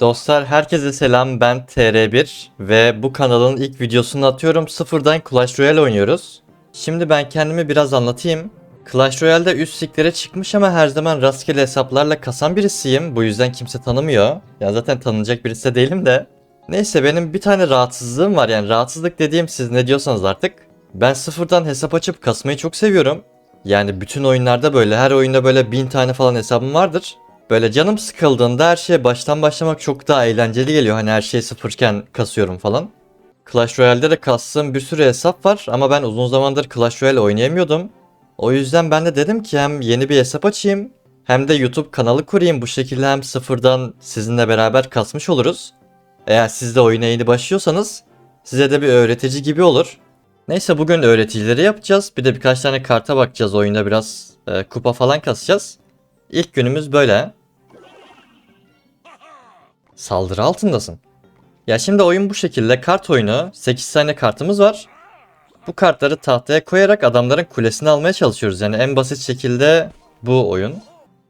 Dostlar herkese selam ben TR1 ve bu kanalın ilk videosunu atıyorum sıfırdan Clash Royale oynuyoruz. Şimdi ben kendimi biraz anlatayım. Clash Royale'de üst liglere çıkmış ama her zaman rastgele hesaplarla kasan birisiyim. Bu yüzden kimse tanımıyor. Ya zaten tanınacak birisi de değilim de. Neyse benim bir tane rahatsızlığım var yani rahatsızlık dediğim siz ne diyorsanız artık. Ben sıfırdan hesap açıp kasmayı çok seviyorum. Yani bütün oyunlarda böyle her oyunda böyle bin tane falan hesabım vardır. Böyle canım sıkıldığında her şeye baştan başlamak çok daha eğlenceli geliyor. Hani her şey sıfırken kasıyorum falan. Clash Royale'de de kastığım bir sürü hesap var ama ben uzun zamandır Clash Royale oynayamıyordum. O yüzden ben de dedim ki hem yeni bir hesap açayım hem de YouTube kanalı kurayım. Bu şekilde hem sıfırdan sizinle beraber kasmış oluruz. Eğer siz de oyuna yeni başlıyorsanız size de bir öğretici gibi olur. Neyse bugün öğreticileri yapacağız. Bir de birkaç tane karta bakacağız oyunda biraz e, kupa falan kasacağız. İlk günümüz böyle. Saldırı altındasın. Ya şimdi oyun bu şekilde kart oyunu. 8 tane kartımız var. Bu kartları tahtaya koyarak adamların kulesini almaya çalışıyoruz. Yani en basit şekilde bu oyun.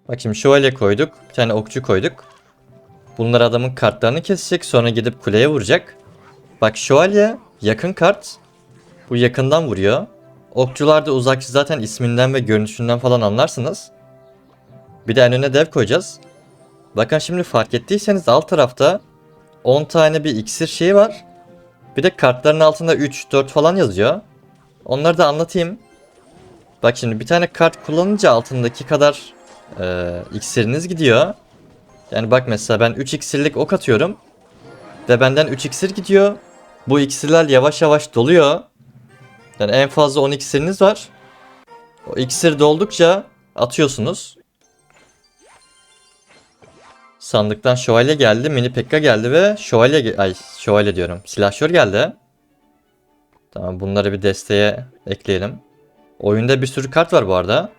Bak şimdi şövalye koyduk. Bir tane okçu koyduk. Bunlar adamın kartlarını kesecek. Sonra gidip kuleye vuracak. Bak şövalye yakın kart. Bu yakından vuruyor. Okçular da uzakçı zaten isminden ve görünüşünden falan anlarsınız. Bir de en öne dev koyacağız. Bakın şimdi fark ettiyseniz alt tarafta 10 tane bir iksir şeyi var. Bir de kartların altında 3, 4 falan yazıyor. Onları da anlatayım. Bak şimdi bir tane kart kullanınca altındaki kadar e, iksiriniz gidiyor. Yani bak mesela ben 3 iksirlik ok atıyorum. Ve benden 3 iksir gidiyor. Bu iksirler yavaş yavaş doluyor. Yani en fazla 10 iksiriniz var. O iksir doldukça atıyorsunuz. Sandıktan şövalye geldi, mini pekka geldi ve şövalye ge- ay şövalye diyorum. Silahşör geldi. Tamam bunları bir desteğe ekleyelim. Oyunda bir sürü kart var bu arada.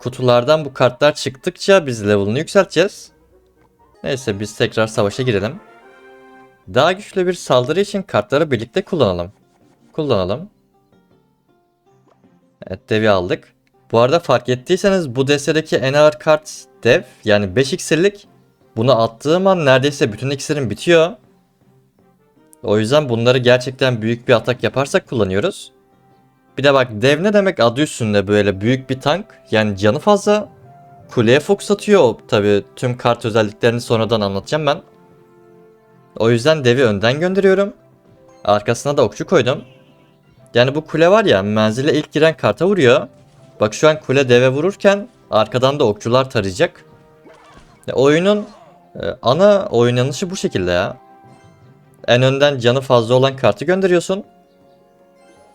Kutulardan bu kartlar çıktıkça biz level'ını yükselteceğiz. Neyse biz tekrar savaşa girelim. Daha güçlü bir saldırı için kartları birlikte kullanalım. Kullanalım. Evet devi aldık. Bu arada fark ettiyseniz bu destedeki en ağır kart dev yani 5 iksirlik. Bunu attığım an neredeyse bütün iksirim bitiyor. O yüzden bunları gerçekten büyük bir atak yaparsak kullanıyoruz. Bir de bak dev ne demek adı üstünde böyle büyük bir tank. Yani canı fazla. Kuleye fokus atıyor. Tabi tüm kart özelliklerini sonradan anlatacağım ben. O yüzden devi önden gönderiyorum. Arkasına da okçu koydum. Yani bu kule var ya menzile ilk giren karta vuruyor. Bak şu an kule deve vururken arkadan da okçular tarayacak. Ya oyunun e, ana oynanışı bu şekilde ya. En önden canı fazla olan kartı gönderiyorsun.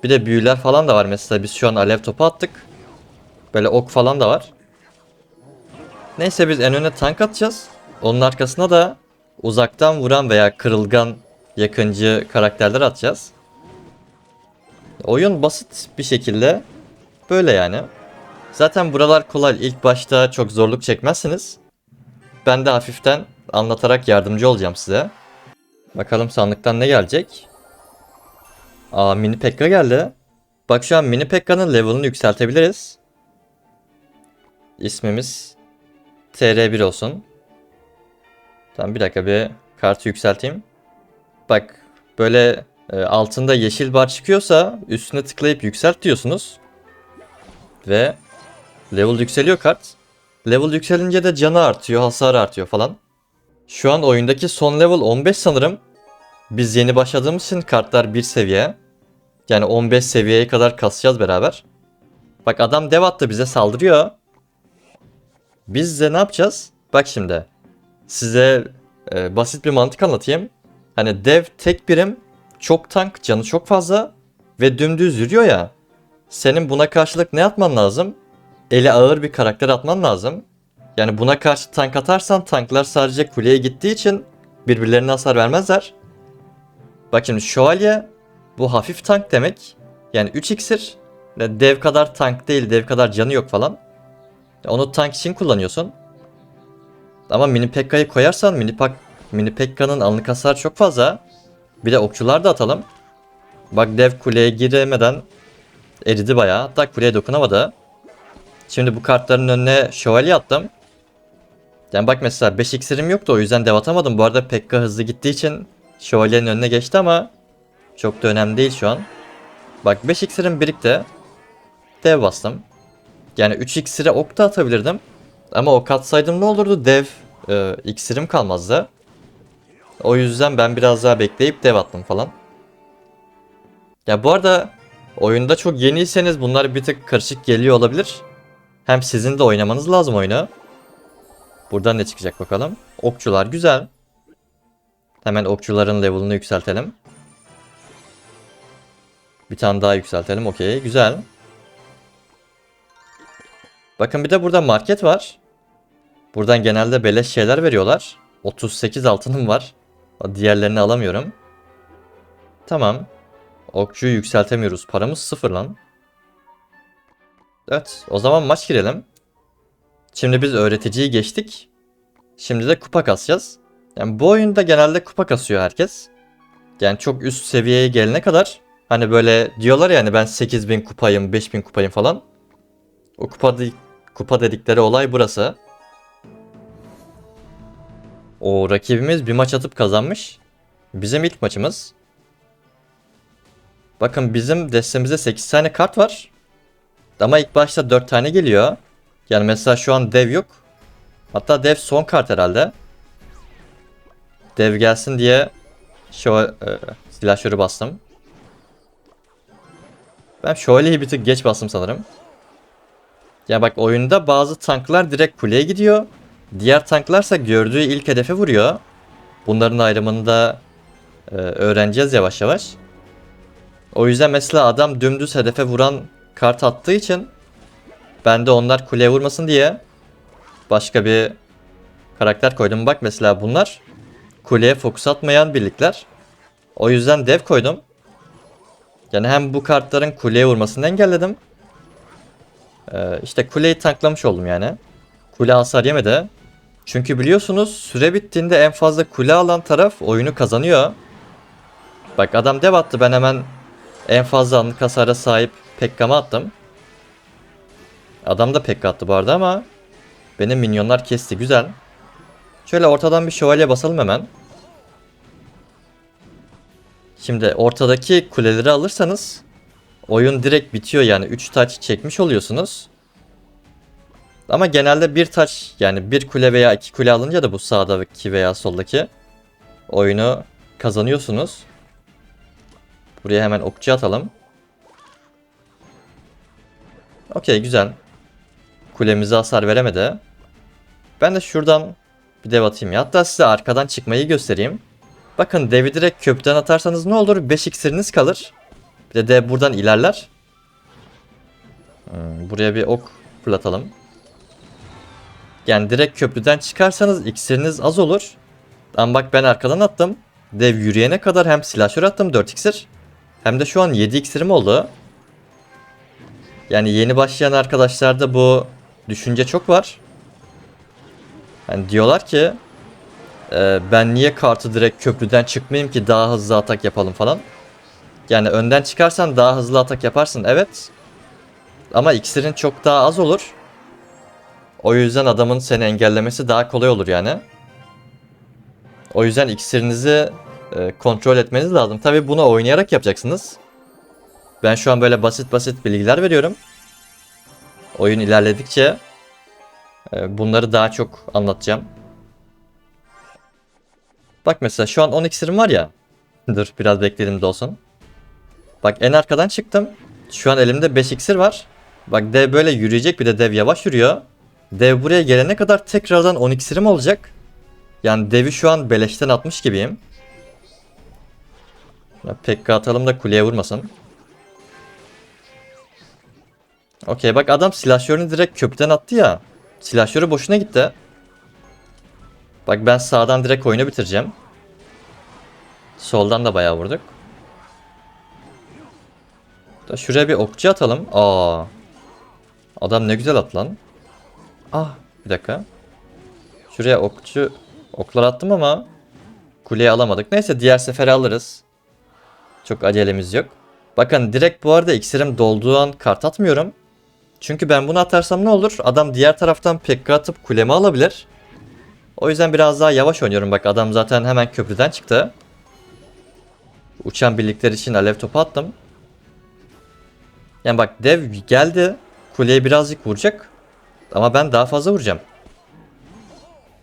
Bir de büyüler falan da var. Mesela biz şu an alev topu attık. Böyle ok falan da var. Neyse biz en öne tank atacağız. Onun arkasına da uzaktan vuran veya kırılgan yakıncı karakterler atacağız. Oyun basit bir şekilde böyle yani. Zaten buralar kolay. İlk başta çok zorluk çekmezsiniz. Ben de hafiften anlatarak yardımcı olacağım size. Bakalım sandıktan ne gelecek? Aa mini pekka geldi. Bak şu an mini pekka'nın level'ını yükseltebiliriz. İsmimiz TR1 olsun. Tamam bir dakika bir kartı yükselteyim. Bak böyle e, altında yeşil bar çıkıyorsa üstüne tıklayıp yükselt diyorsunuz. Ve level yükseliyor kart. Level yükselince de canı artıyor, hasar artıyor falan. Şu an oyundaki son level 15 sanırım. Biz yeni başladığımız için kartlar bir seviye. Yani 15 seviyeye kadar kasacağız beraber. Bak adam dev attı bize saldırıyor. Biz de ne yapacağız? Bak şimdi. Size e, basit bir mantık anlatayım. Hani dev tek birim, çok tank, canı çok fazla ve dümdüz yürüyor ya. Senin buna karşılık ne atman lazım? Eli ağır bir karakter atman lazım. Yani buna karşı tank atarsan tanklar sadece kuleye gittiği için birbirlerine hasar vermezler. Bak şimdi şövalye bu hafif tank demek. Yani 3 iksir. Dev kadar tank değil, dev kadar canı yok falan. Onu tank için kullanıyorsun. Ama mini pekka'yı koyarsan mini, pak, mini pekka'nın anlık hasar çok fazla. Bir de okçular da atalım. Bak dev kuleye giremeden eridi bayağı. Hatta kuleye dokunamadı. Şimdi bu kartların önüne şövalye attım. Yani bak mesela 5 iksirim yoktu o yüzden dev atamadım. Bu arada Pekka hızlı gittiği için şövalyenin önüne geçti ama çok da önemli değil şu an. Bak 5 iksirim birikti. Dev bastım. Yani 3 iksire ok da atabilirdim. Ama ok atsaydım ne olurdu? Dev e, iksirim kalmazdı. O yüzden ben biraz daha bekleyip dev attım falan. Ya bu arada oyunda çok yeniyseniz bunlar bir tık karışık geliyor olabilir. Hem sizin de oynamanız lazım oyunu. Buradan ne çıkacak bakalım. Okçular güzel. Hemen okçuların level'ını yükseltelim. Bir tane daha yükseltelim. Okey. Güzel. Bakın bir de burada market var. Buradan genelde beleş şeyler veriyorlar. 38 altınım var. Diğerlerini alamıyorum. Tamam. Okçuyu yükseltemiyoruz. Paramız sıfır lan. Evet. O zaman maç girelim. Şimdi biz öğreticiyi geçtik. Şimdi de kupa kasacağız. Yani bu oyunda genelde kupa kasıyor herkes. Yani çok üst seviyeye gelene kadar hani böyle diyorlar ya hani ben 8000 kupayım, 5000 kupayım falan. O kupa, de- kupa dedikleri olay burası. O rakibimiz bir maç atıp kazanmış. Bizim ilk maçımız. Bakın bizim destemizde 8 tane kart var. Ama ilk başta 4 tane geliyor. Yani mesela şu an dev yok. Hatta dev son kart herhalde. Dev gelsin diye şu e, silahşörü bastım. Ben şövalyeyi bir tık geç bastım sanırım. Ya bak oyunda bazı tanklar direkt kuleye gidiyor. Diğer tanklarsa gördüğü ilk hedefe vuruyor. Bunların ayrımını da e, öğreneceğiz yavaş yavaş. O yüzden mesela adam dümdüz hedefe vuran kart attığı için ben de onlar kuleye vurmasın diye başka bir karakter koydum. Bak mesela bunlar kuleye fokus atmayan birlikler. O yüzden dev koydum. Yani hem bu kartların kuleye vurmasını engelledim. Ee, işte kuleyi tanklamış oldum yani. Kule hasar yemedi. Çünkü biliyorsunuz süre bittiğinde en fazla kule alan taraf oyunu kazanıyor. Bak adam dev attı ben hemen en fazla anlık hasara sahip Pekka'mı attım. Adam da Pekka attı bu arada ama benim minyonlar kesti güzel. Şöyle ortadan bir şövalye basalım hemen. Şimdi ortadaki kuleleri alırsanız oyun direkt bitiyor yani 3 taç çekmiş oluyorsunuz. Ama genelde bir taç yani bir kule veya iki kule alınca da bu sağdaki veya soldaki oyunu kazanıyorsunuz. Buraya hemen okçu atalım. Okey güzel. Kulemize hasar veremedi. Ben de şuradan bir dev atayım ya. Hatta size arkadan çıkmayı göstereyim. Bakın devi direkt köprüden atarsanız ne olur? 5 iksiriniz kalır. Bir de dev buradan ilerler. Hmm, buraya bir ok fırlatalım. Yani direkt köprüden çıkarsanız iksiriniz az olur. Ama bak ben arkadan attım. Dev yürüyene kadar hem silahşör attım 4 iksir. Hem de şu an 7 iksirim oldu. Yani yeni başlayan arkadaşlarda bu düşünce çok var. Yani diyorlar ki e, ben niye kartı direkt köprüden çıkmayayım ki daha hızlı atak yapalım falan. Yani önden çıkarsan daha hızlı atak yaparsın evet. Ama iksirin çok daha az olur. O yüzden adamın seni engellemesi daha kolay olur yani. O yüzden iksirinizi e, kontrol etmeniz lazım. Tabi bunu oynayarak yapacaksınız. Ben şu an böyle basit basit bilgiler veriyorum. Oyun ilerledikçe e, bunları daha çok anlatacağım. Bak mesela şu an 10 iksirim var ya. Dur biraz bekleyelim de olsun. Bak en arkadan çıktım. Şu an elimde 5 iksir var. Bak dev böyle yürüyecek bir de dev yavaş yürüyor. Dev buraya gelene kadar tekrardan 10 iksirim olacak. Yani devi şu an beleşten atmış gibiyim. Pekka atalım da kuleye vurmasın. Okey bak adam silahşörünü direkt köprüden attı ya. Silahşörü boşuna gitti. Bak ben sağdan direkt oyunu bitireceğim. Soldan da bayağı vurduk. Da şuraya bir okçu atalım. Aa. Adam ne güzel at lan. Ah bir dakika. Şuraya okçu oklar attım ama kuleyi alamadık. Neyse diğer sefere alırız. Çok acelemiz yok. Bakın direkt bu arada iksirim dolduğu an kart atmıyorum. Çünkü ben bunu atarsam ne olur? Adam diğer taraftan pekka atıp kulemi alabilir. O yüzden biraz daha yavaş oynuyorum. Bak adam zaten hemen köprüden çıktı. Uçan birlikler için alev topu attım. Yani bak dev geldi. Kuleye birazcık vuracak. Ama ben daha fazla vuracağım.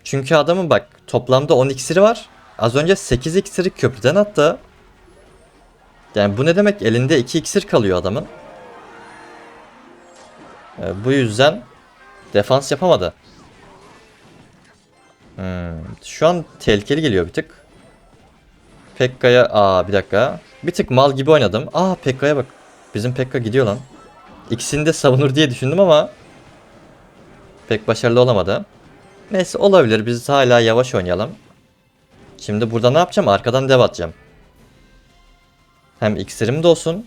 Çünkü adamın bak toplamda 10 iksiri var. Az önce 8 iksiri köprüden attı. Yani bu ne demek? Elinde 2 iksir kalıyor adamın. Ee, bu yüzden defans yapamadı. Hmm, şu an tehlikeli geliyor bir tık. Pekka'ya... Aa bir dakika. Bir tık mal gibi oynadım. Aa Pekka'ya bak. Bizim Pekka gidiyor lan. İkisini de savunur diye düşündüm ama pek başarılı olamadı. Neyse olabilir. Biz hala yavaş oynayalım. Şimdi burada ne yapacağım? Arkadan dev atacağım. Hem iksirim de olsun.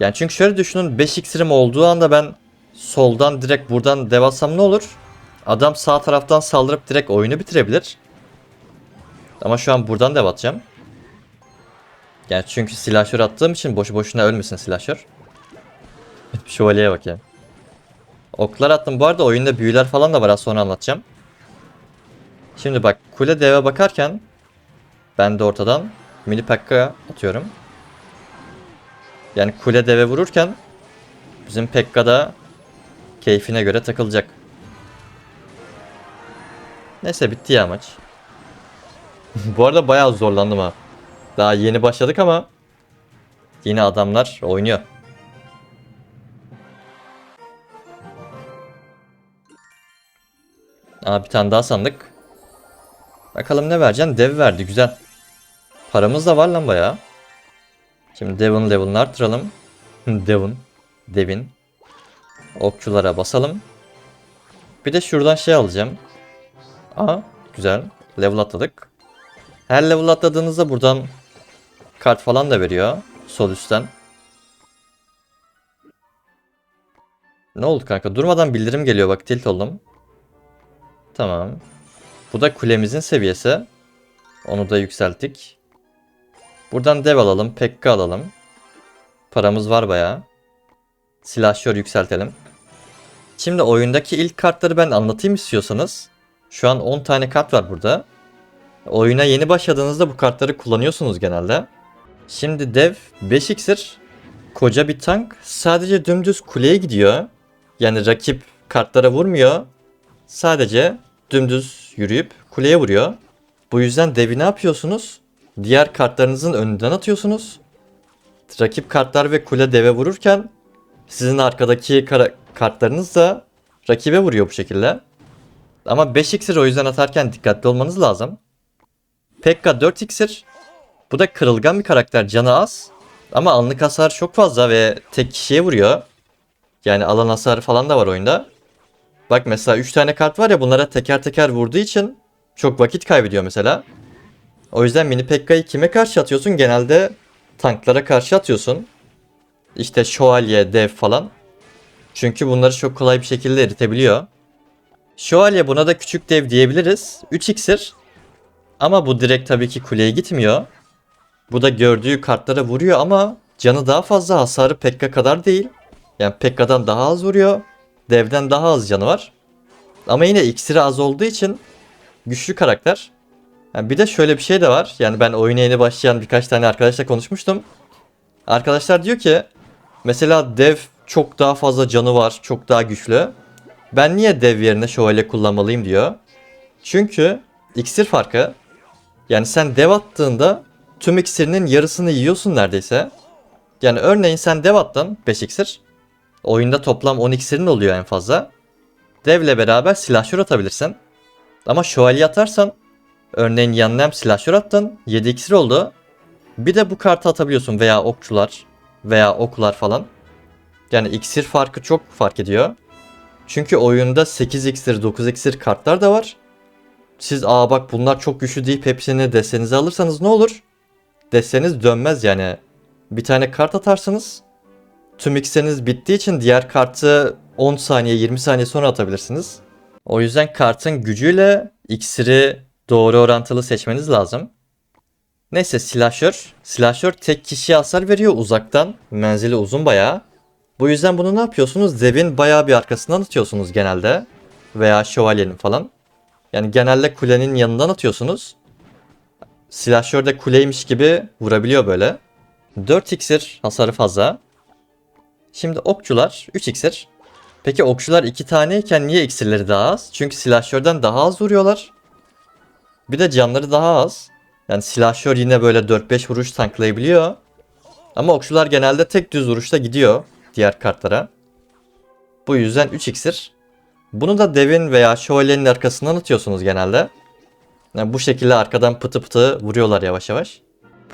Yani çünkü şöyle düşünün 5 iksirim olduğu anda ben soldan direkt buradan dev atsam ne olur? Adam sağ taraftan saldırıp direkt oyunu bitirebilir. Ama şu an buradan dev atacağım. Yani çünkü silahşör attığım için boşu boşuna ölmesin silahşör. Şövalyeye bak ya. Oklar attım. Bu arada oyunda büyüler falan da var. Az sonra anlatacağım. Şimdi bak kule deve bakarken ben de ortadan mini pekka atıyorum. Yani kule deve vururken bizim pekka da keyfine göre takılacak. Neyse bitti ya maç. Bu arada bayağı zorlandım ha. Daha yeni başladık ama yine adamlar oynuyor. Aa bir tane daha sandık. Bakalım ne vereceksin? Dev verdi güzel. Paramız da var lan bayağı. Şimdi Devon level'ını arttıralım. Devon. Devin. Okçulara basalım. Bir de şuradan şey alacağım. Aa güzel. Level atladık. Her level atladığınızda buradan kart falan da veriyor. Sol üstten. Ne oldu kanka? Durmadan bildirim geliyor bak tilt oldum. Tamam. Bu da kulemizin seviyesi. Onu da yükselttik. Buradan dev alalım. Pekka alalım. Paramız var bayağı. Silahşör yükseltelim. Şimdi oyundaki ilk kartları ben anlatayım istiyorsanız. Şu an 10 tane kart var burada. Oyuna yeni başladığınızda bu kartları kullanıyorsunuz genelde. Şimdi dev 5 iksir. Koca bir tank. Sadece dümdüz kuleye gidiyor. Yani rakip kartlara vurmuyor. Sadece dümdüz yürüyüp kuleye vuruyor. Bu yüzden devi ne yapıyorsunuz? Diğer kartlarınızın önünden atıyorsunuz. Rakip kartlar ve kule deve vururken sizin arkadaki kartlarınız da rakibe vuruyor bu şekilde. Ama 5 iksir o yüzden atarken dikkatli olmanız lazım. Pekka 4 iksir. Bu da kırılgan bir karakter canı az. Ama anlık hasar çok fazla ve tek kişiye vuruyor. Yani alan hasarı falan da var oyunda. Bak mesela 3 tane kart var ya bunlara teker teker vurduğu için çok vakit kaybediyor mesela. O yüzden mini Pekka'yı kime karşı atıyorsun? Genelde tanklara karşı atıyorsun. İşte şövalye, dev falan. Çünkü bunları çok kolay bir şekilde eritebiliyor. Şövalye buna da küçük dev diyebiliriz. 3 iksir. Ama bu direkt tabii ki kuleye gitmiyor. Bu da gördüğü kartlara vuruyor ama canı daha fazla hasarı Pekka kadar değil. Yani Pekka'dan daha az vuruyor. Dev'den daha az canı var. Ama yine iksiri az olduğu için güçlü karakter. Yani bir de şöyle bir şey de var. Yani ben oyuna yeni başlayan birkaç tane arkadaşla konuşmuştum. Arkadaşlar diyor ki mesela dev çok daha fazla canı var, çok daha güçlü. Ben niye dev yerine şövalye kullanmalıyım diyor. Çünkü iksir farkı. Yani sen dev attığında tüm iksirinin yarısını yiyorsun neredeyse. Yani örneğin sen dev attın 5 iksir. Oyunda toplam 10 iksirin oluyor en fazla. Devle beraber silahşör atabilirsin. Ama şövalye atarsan örneğin yanına hem silahşör attın 7 iksir oldu. Bir de bu kartı atabiliyorsun veya okçular veya oklar falan. Yani iksir farkı çok fark ediyor. Çünkü oyunda 8 iksir 9 iksir kartlar da var. Siz aa bak bunlar çok güçlü deyip hepsini destenize alırsanız ne olur? Desteniz dönmez yani. Bir tane kart atarsınız. Tüm iksiriniz bittiği için diğer kartı 10 saniye 20 saniye sonra atabilirsiniz. O yüzden kartın gücüyle iksiri doğru orantılı seçmeniz lazım. Neyse silahşör. Silahşör tek kişiye hasar veriyor uzaktan. Menzili uzun bayağı. Bu yüzden bunu ne yapıyorsunuz? Devin bayağı bir arkasından atıyorsunuz genelde. Veya şövalyenin falan. Yani genelde kulenin yanından atıyorsunuz. Silahşör de kuleymiş gibi vurabiliyor böyle. 4 iksir hasarı fazla. Şimdi okçular 3 iksir. Peki okçular 2 taneyken niye iksirleri daha az? Çünkü silahşörden daha az vuruyorlar. Bir de canları daha az. Yani silahşör yine böyle 4-5 vuruş tanklayabiliyor. Ama okçular genelde tek düz vuruşta gidiyor diğer kartlara. Bu yüzden 3 iksir. Bunu da devin veya şövalyenin arkasından atıyorsunuz genelde. Yani bu şekilde arkadan pıtı pıtı vuruyorlar yavaş yavaş.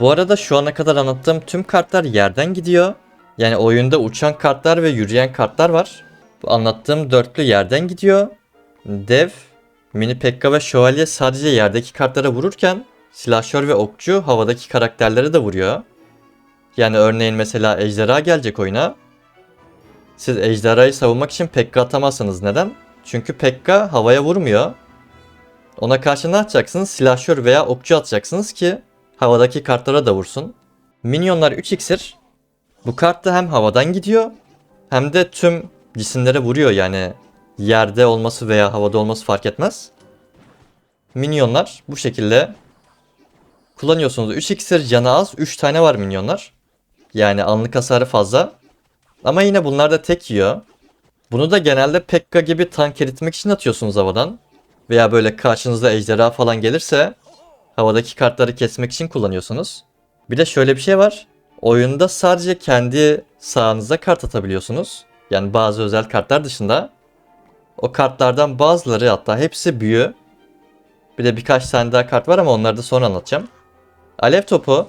Bu arada şu ana kadar anlattığım tüm kartlar yerden gidiyor. Yani oyunda uçan kartlar ve yürüyen kartlar var. Bu anlattığım dörtlü yerden gidiyor. Dev, mini pekka ve şövalye sadece yerdeki kartlara vururken silahşör ve okçu havadaki karakterlere de vuruyor. Yani örneğin mesela ejderha gelecek oyuna. Siz ejderhayı savunmak için pekka atamazsınız. Neden? Çünkü pekka havaya vurmuyor. Ona karşı ne atacaksınız? Silahşör veya okçu atacaksınız ki havadaki kartlara da vursun. Minyonlar 3 iksir. Bu kart da hem havadan gidiyor hem de tüm cisimlere vuruyor yani yerde olması veya havada olması fark etmez. Minyonlar bu şekilde kullanıyorsunuz. 3 iksir canı az 3 tane var minyonlar. Yani anlık hasarı fazla. Ama yine bunlar da tek yiyor. Bunu da genelde Pekka gibi tank eritmek için atıyorsunuz havadan. Veya böyle karşınızda ejderha falan gelirse havadaki kartları kesmek için kullanıyorsunuz. Bir de şöyle bir şey var. Oyunda sadece kendi sahanıza kart atabiliyorsunuz. Yani bazı özel kartlar dışında. O kartlardan bazıları hatta hepsi büyü. Bir de birkaç tane daha kart var ama onları da sonra anlatacağım. Alev topu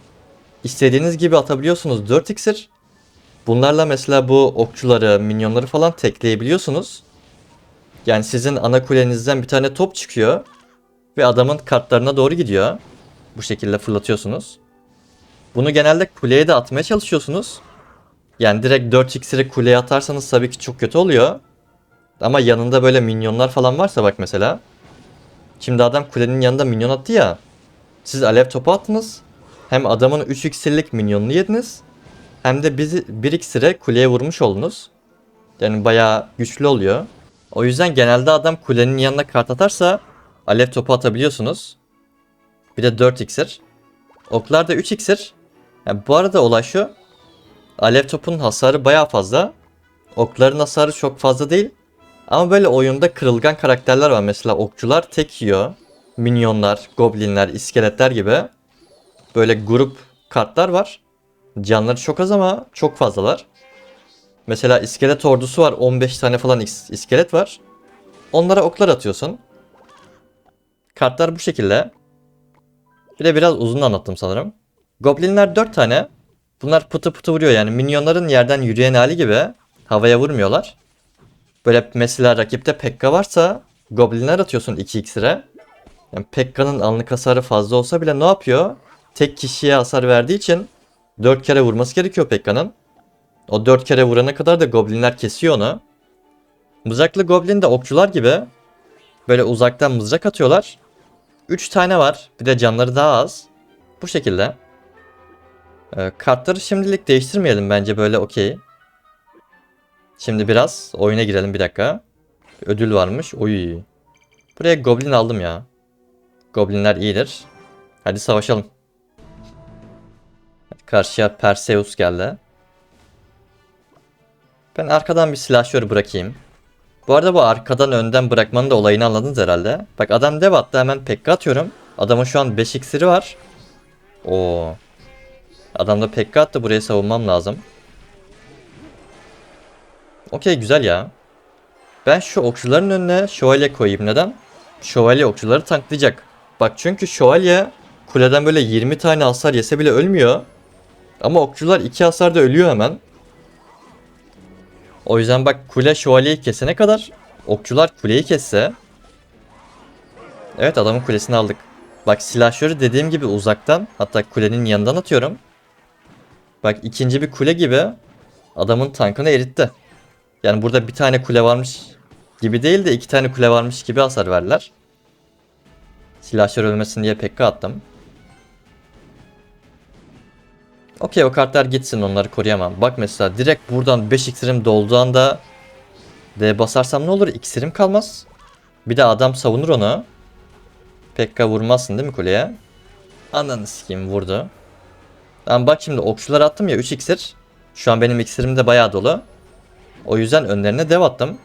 istediğiniz gibi atabiliyorsunuz 4 iksir. Bunlarla mesela bu okçuları, minyonları falan tekleyebiliyorsunuz. Yani sizin ana kulenizden bir tane top çıkıyor ve adamın kartlarına doğru gidiyor. Bu şekilde fırlatıyorsunuz. Bunu genelde kuleye de atmaya çalışıyorsunuz. Yani direkt 4 iksiri kuleye atarsanız tabii ki çok kötü oluyor. Ama yanında böyle minyonlar falan varsa bak mesela. Şimdi adam kulenin yanında minyon attı ya. Siz alev topu attınız. Hem adamın 3 iksirlik minyonunu yediniz. Hem de bizi 1 iksire kuleye vurmuş oldunuz. Yani bayağı güçlü oluyor. O yüzden genelde adam kulenin yanına kart atarsa alev topu atabiliyorsunuz. Bir de 4 iksir. Oklar da 3 iksir. Yani bu arada olay şu. Alev topunun hasarı bayağı fazla. Okların hasarı çok fazla değil. Ama böyle oyunda kırılgan karakterler var. Mesela okçular tek yiyor. Minyonlar, goblinler, iskeletler gibi. Böyle grup kartlar var. Canları çok az ama çok fazlalar. Mesela iskelet ordusu var. 15 tane falan is- iskelet var. Onlara oklar atıyorsun. Kartlar bu şekilde. Bir de biraz uzun anlattım sanırım. Goblinler 4 tane. Bunlar pıtı pıtı vuruyor yani minyonların yerden yürüyen hali gibi havaya vurmuyorlar. Böyle mesela rakipte Pekka varsa Goblinler atıyorsun 2 iksire. Yani Pekka'nın anlık hasarı fazla olsa bile ne yapıyor? Tek kişiye hasar verdiği için 4 kere vurması gerekiyor Pekka'nın. O 4 kere vurana kadar da Goblinler kesiyor onu. Mızraklı Goblin de okçular gibi böyle uzaktan mızrak atıyorlar. 3 tane var. Bir de canları daha az. Bu şekilde. Ee, kartları şimdilik değiştirmeyelim bence böyle okey. Şimdi biraz oyuna girelim bir dakika. Ödül varmış. Oy. Buraya goblin aldım ya. Goblinler iyidir. Hadi savaşalım. Karşıya Perseus geldi. Ben arkadan bir silahşör bırakayım. Bu arada bu arkadan önden bırakmanın da olayını anladınız herhalde. Bak adam dev attı hemen pekka atıyorum. Adamın şu an 5 iksiri var. Oo. Adamda pekka attı buraya savunmam lazım. Okey güzel ya. Ben şu okçuların önüne şövalye koyayım. Neden? Şövalye okçuları tanklayacak. Bak çünkü şövalye kuleden böyle 20 tane hasar yese bile ölmüyor. Ama okçular 2 hasarda ölüyor hemen. O yüzden bak kule şövalyeyi kesene kadar okçular kuleyi kesse. Evet adamın kulesini aldık. Bak silahşörü dediğim gibi uzaktan hatta kulenin yanından atıyorum. Bak ikinci bir kule gibi adamın tankını eritti. Yani burada bir tane kule varmış gibi değil de iki tane kule varmış gibi hasar verdiler. Silahşör ölmesin diye pekka attım. Okey o kartlar gitsin onları koruyamam. Bak mesela direkt buradan 5 iksirim dolduğu anda D basarsam ne olur? İksirim kalmaz. Bir de adam savunur onu. Pekka vurmazsın değil mi kuleye? Ananı sikeyim vurdu. Tamam bak şimdi okçular attım ya 3 iksir. Şu an benim iksirim de bayağı dolu. O yüzden önlerine dev attım.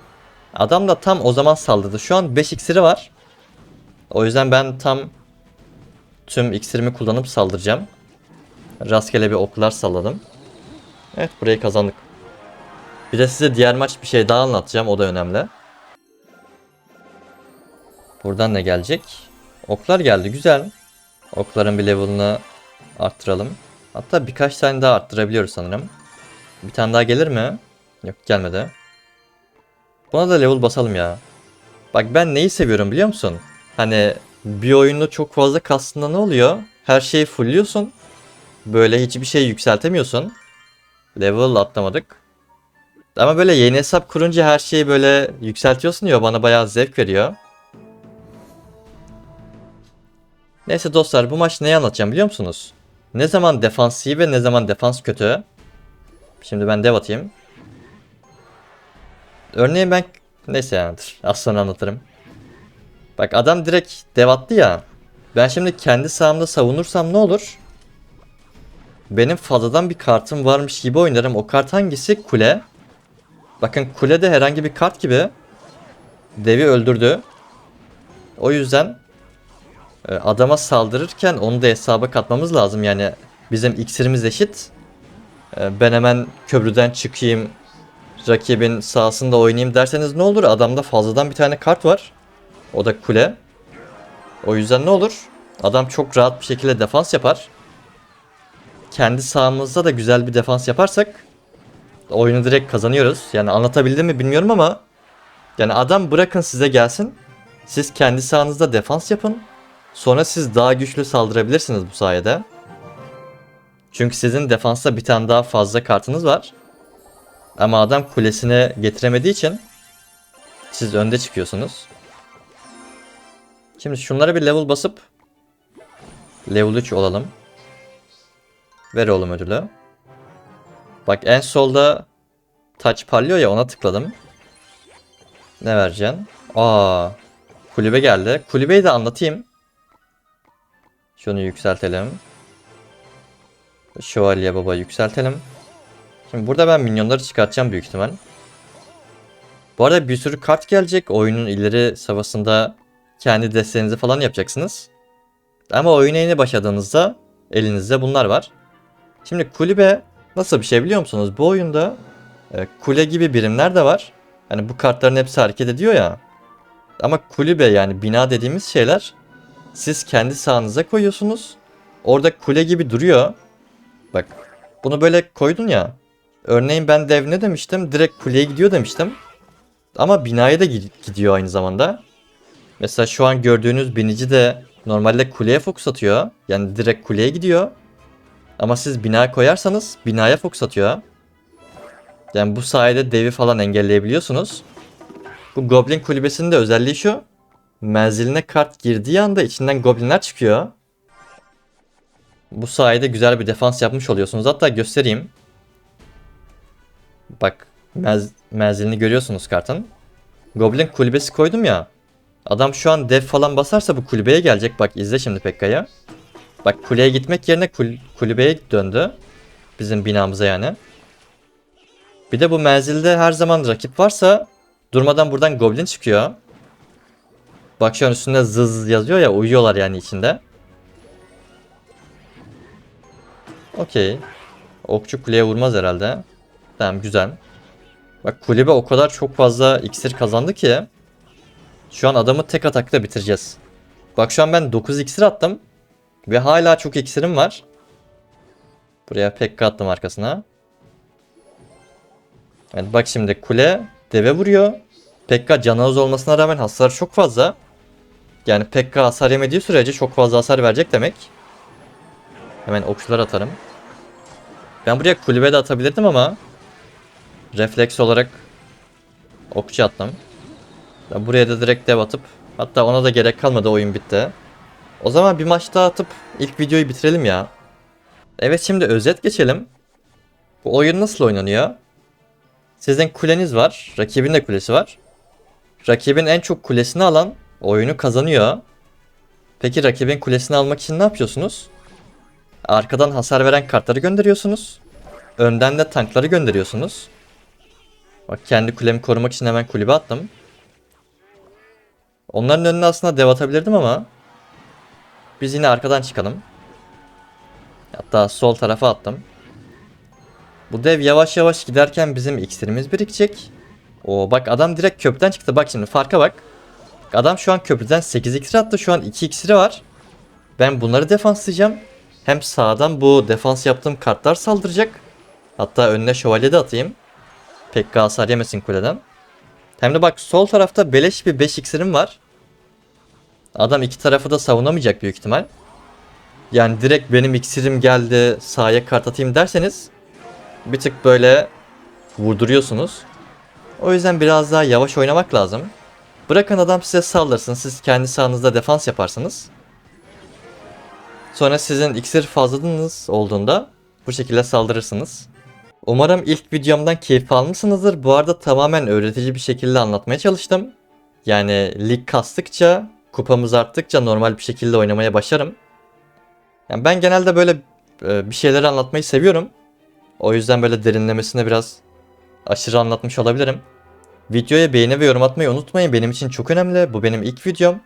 Adam da tam o zaman saldırdı. Şu an 5 iksiri var. O yüzden ben tam tüm iksirimi kullanıp saldıracağım. Rastgele bir oklar salladım. Evet burayı kazandık. Bir de size diğer maç bir şey daha anlatacağım. O da önemli. Buradan ne gelecek? Oklar geldi. Güzel. Okların bir level'ını arttıralım. Hatta birkaç tane daha arttırabiliyoruz sanırım. Bir tane daha gelir mi? Yok gelmedi. Buna da level basalım ya. Bak ben neyi seviyorum biliyor musun? Hani bir oyunda çok fazla kastında ne oluyor? Her şeyi fullliyorsun. Böyle hiçbir şey yükseltemiyorsun. Level atlamadık. Ama böyle yeni hesap kurunca her şeyi böyle yükseltiyorsun ya bana bayağı zevk veriyor. Neyse dostlar bu maç neyi anlatacağım biliyor musunuz? Ne zaman defans iyi ve ne zaman defans kötü. Şimdi ben dev atayım. Örneğin ben... Neyse yani az sonra anlatırım. Bak adam direkt dev attı ya. Ben şimdi kendi sahamda savunursam ne olur? Benim fazladan bir kartım varmış gibi oynarım. O kart hangisi? Kule. Bakın kulede herhangi bir kart gibi devi öldürdü. O yüzden e, adama saldırırken onu da hesaba katmamız lazım. Yani bizim iksirimiz eşit. E, Ben hemen köprüden çıkayım, rakibin sahasında oynayayım derseniz ne olur? Adamda fazladan bir tane kart var. O da kule. O yüzden ne olur? Adam çok rahat bir şekilde defans yapar. Kendi sahamızda da güzel bir defans yaparsak oyunu direkt kazanıyoruz. Yani anlatabildim mi bilmiyorum ama yani adam bırakın size gelsin. Siz kendi sahanızda defans yapın. Sonra siz daha güçlü saldırabilirsiniz bu sayede. Çünkü sizin defansta bir tane daha fazla kartınız var. Ama adam kulesine getiremediği için siz önde çıkıyorsunuz. Şimdi şunlara bir level basıp level 3 olalım. Ver oğlum ödülü. Bak en solda touch parlıyor ya ona tıkladım. Ne vereceksin? Aa, kulübe geldi. Kulübeyi de anlatayım. Şunu yükseltelim. Şövalye baba yükseltelim. Şimdi burada ben minyonları çıkartacağım büyük ihtimal. Bu arada bir sürü kart gelecek. Oyunun ileri safhasında kendi desteğinizi falan yapacaksınız. Ama oyuna yeni başladığınızda elinizde bunlar var. Şimdi kulübe nasıl bir şey biliyor musunuz? Bu oyunda e, kule gibi birimler de var. Hani bu kartların hepsi hareket ediyor ya. Ama kulübe yani bina dediğimiz şeyler siz kendi sahanıza koyuyorsunuz. Orada kule gibi duruyor. Bak bunu böyle koydun ya. Örneğin ben dev ne demiştim? Direkt kuleye gidiyor demiştim. Ama binaya da gi- gidiyor aynı zamanda. Mesela şu an gördüğünüz binici de normalde kuleye fokus atıyor. Yani direkt kuleye gidiyor. Ama siz bina koyarsanız binaya fokus atıyor. Yani bu sayede devi falan engelleyebiliyorsunuz. Bu goblin kulübesinin de özelliği şu. Menziline kart girdiği anda içinden goblinler çıkıyor. Bu sayede güzel bir defans yapmış oluyorsunuz. Hatta göstereyim. Bak mez- menzilini görüyorsunuz kartın. Goblin kulübesi koydum ya. Adam şu an dev falan basarsa bu kulübeye gelecek. Bak izle şimdi Pekka'ya. Bak kuleye gitmek yerine kul- kulübeye döndü. Bizim binamıza yani. Bir de bu menzilde her zaman rakip varsa durmadan buradan goblin çıkıyor. Bak şu an üstünde zız yazıyor ya uyuyorlar yani içinde. Okey. Okçu kuleye vurmaz herhalde. Tamam güzel. Bak kulübe o kadar çok fazla iksir kazandı ki. Şu an adamı tek atakta bitireceğiz. Bak şu an ben 9 iksir attım. Ve hala çok iksirim var. Buraya Pekka attım arkasına. Evet bak şimdi kule deve vuruyor. Pekka canavuz olmasına rağmen hasar çok fazla. Yani Pekka hasar yemediği sürece çok fazla hasar verecek demek. Hemen okçular atarım. Ben buraya kulübe de atabilirdim ama refleks olarak okçu attım. Buraya da direkt dev atıp hatta ona da gerek kalmadı oyun bitti. O zaman bir maç daha atıp ilk videoyu bitirelim ya. Evet şimdi özet geçelim. Bu oyun nasıl oynanıyor? Sizin kuleniz var. Rakibin de kulesi var. Rakibin en çok kulesini alan oyunu kazanıyor. Peki rakibin kulesini almak için ne yapıyorsunuz? Arkadan hasar veren kartları gönderiyorsunuz. Önden de tankları gönderiyorsunuz. Bak kendi kulemi korumak için hemen kulübe attım. Onların önüne aslında dev atabilirdim ama biz yine arkadan çıkalım. Hatta sol tarafa attım. Bu dev yavaş yavaş giderken bizim iksirimiz birikecek. Oo bak adam direkt köprüden çıktı. Bak şimdi farka bak. Adam şu an köprüden 8 iksir attı. Şu an 2 iksiri var. Ben bunları defanslayacağım. Hem sağdan bu defans yaptığım kartlar saldıracak. Hatta önüne şövalye de atayım. Pekka hasar yemesin kuleden. Hem de bak sol tarafta beleş bir 5 iksirim var. Adam iki tarafı da savunamayacak büyük ihtimal. Yani direkt benim iksirim geldi sağa kart atayım derseniz bir tık böyle vurduruyorsunuz. O yüzden biraz daha yavaş oynamak lazım. Bırakın adam size saldırsın. Siz kendi sahanızda defans yaparsınız. Sonra sizin iksir fazlalığınız olduğunda bu şekilde saldırırsınız. Umarım ilk videomdan keyif almışsınızdır. Bu arada tamamen öğretici bir şekilde anlatmaya çalıştım. Yani lig kastıkça, kupamız arttıkça normal bir şekilde oynamaya başlarım. Yani ben genelde böyle e, bir şeyleri anlatmayı seviyorum. O yüzden böyle derinlemesine biraz aşırı anlatmış olabilirim. Videoya beğeni ve yorum atmayı unutmayın. Benim için çok önemli. Bu benim ilk videom.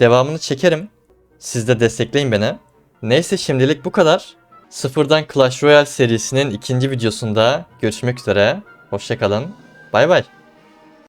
Devamını çekerim. Siz de destekleyin beni. Neyse şimdilik bu kadar. Sıfırdan Clash Royale serisinin ikinci videosunda görüşmek üzere. Hoşçakalın. Bay bay.